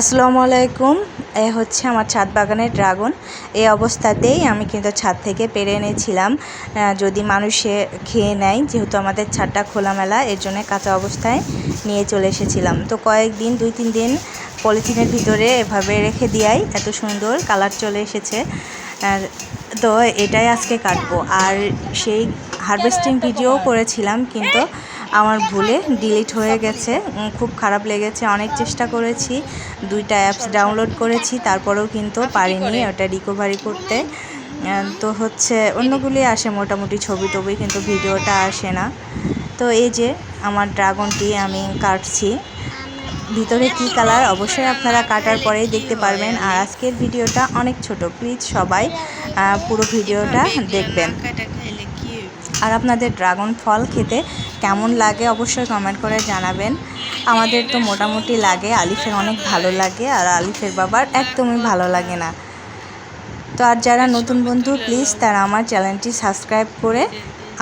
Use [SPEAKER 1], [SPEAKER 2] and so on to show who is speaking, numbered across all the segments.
[SPEAKER 1] আসসালামু আলাইকুম। এ হচ্ছে আমার ছাদ বাগানের ড্রাগন। এই অবস্থাতেই আমি কিন্তু ছাদ থেকে পেরে এনেছিলাম। যদি মানুষে খেয়ে নেয়, যেহেতু আমাদের ছাদটা খোলামেলা, এর জন্য কাঁচা অবস্থায় নিয়ে চলে এসেছিলাম। তো কয়েকদিন, দুই, তিন দিন পলিথিনের ভিতরে এভাবে রেখে দিয়াই, এত সুন্দর কালার চলে এসেছে। আর তো এটাই আজকে কাটবো। আর সেই হারভেস্টিং ভিডিও করেছিলাম, কিন্তু আমার ভুলে ডিলিট হয়ে গেছে। খুব খারাপ লেগেছে। অনেক চেষ্টা করেছি। দুইটা অ্যাপস ডাউনলোড করেছি তারপরেও কিন্তু পারিনি ওটা রিকভারি করতে। তো হচ্ছে অন্যগুলি আসে মোটামুটি ছবি টবি কিন্তু ভিডিওটা আসে না। তো এই যে আমার ড্রাগনটি আমি কাটছি। ভিতরে কি কালার অবশ্যই আপনারা কাটার পরেই দেখতে পারবেন। আর আজকের ভিডিওটা অনেক ছোট। প্লিজ সবাই পুরো ভিডিওটা দেখবেন। আর আপনাদের ড্রাগন ফল খেতে কেমন লাগে অবশ্যই কমেন্ট করে জানাবেন। আমাদের তো মোটামুটি লাগে, আলিফের অনেক ভালো লাগে আর আলিফের বাবার একদমই ভালো লাগে না। তো আর যারা নতুন বন্ধু প্লিজ তারা আমার চ্যানেলটি সাবস্ক্রাইব করে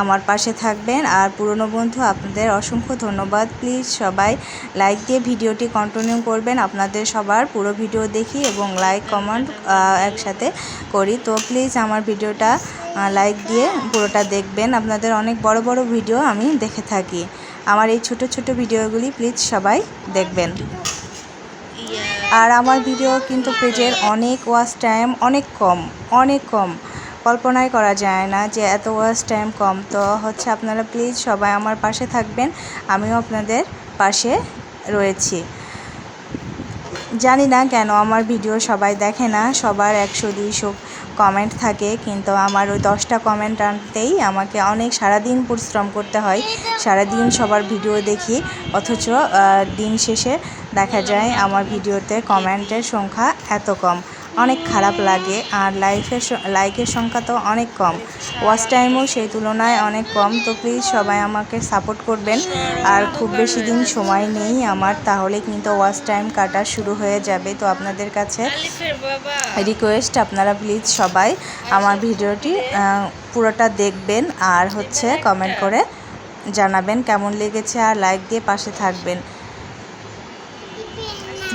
[SPEAKER 1] আমার পাশে থাকবেন। আর পুরনো বন্ধু, আপনাদের অসংখ্য ধন্যবাদ। প্লিজ সবাই লাইক দিয়ে ভিডিওটি কন্টিনিউ করবেন। আপনাদের সবার পুরো ভিডিও দেখি এবং লাইক, কমেন্ট একসাথে করি। তো প্লিজ আমার ভিডিওটা লাইক দিয়ে পুরোটা দেখবেন। আপনাদের অনেক বড় বড় ভিডিও আমি দেখে থাকি। আমার এই ছোট ছোট ভিডিওগুলি প্লিজ সবাই দেখবেন। আর আমার ভিডিও কিন্তু পেজের অনেক ওয়াচ টাইম অনেক কম অনেক কম। কল্পনাই করা যায় না যে এত ওয়াচ টাইম কম। তো হচ্ছে আপনারা প্লিজ সবাই আমার পাশে থাকবেন, আমিও আপনাদের পাশে রয়েছি। জানি না কেন আমার ভিডিও সবাই দেখে না, সবার একশো, দুইশো কমেন্ট থাকে, কিন্তু আমার ওই দশটা কমেন্ট আনতেই আমাকে অনেক সারাদিন পরিশ্রম করতে হয়। সারাদিন সবার ভিডিও দেখি, অথচ দিন শেষে দেখা যায় আমার ভিডিওতে কমেন্টের সংখ্যা এত কম। অনেক খারাপ লাগে আর লাইফের লাইকের সংখ্যা তো অনেক কম। ওয়াচ টাইমও সেই তুলনায় অনেক কম। তো প্লিজ সবাই আমাকে সাপোর্ট করবেন। আর খুব বেশি দিন সময় নেই আমার, তাহলে কিন্তু ওয়াচ টাইম কাটা শুরু হয়ে যাবে। তো আপনাদের কাছে রিকোয়েস্ট আপনারা প্লিজ সবাই আমার ভিডিওটি পুরোটা দেখবেন আর হচ্ছে কমেন্ট করে জানাবেন কেমন লেগেছে। আর লাইক দিয়ে পাশে থাকবেন।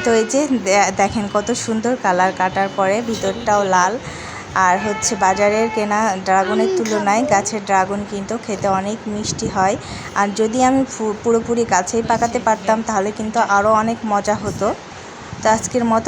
[SPEAKER 1] তো এই যে দেখেন কত সুন্দর কালার কাটার পরে ভিতরটাও লাল। আর হচ্ছে বাজারের কেনা ড্রাগনের তুলনায় গাছের ড্রাগন কিন্তু খেতে অনেক মিষ্টি হয়। আর যদি আমি পুরোপুরি গাছেই পাকাতে পারতাম তাহলে কিন্তু আরও অনেক মজা হতো। তো আজকের মতো।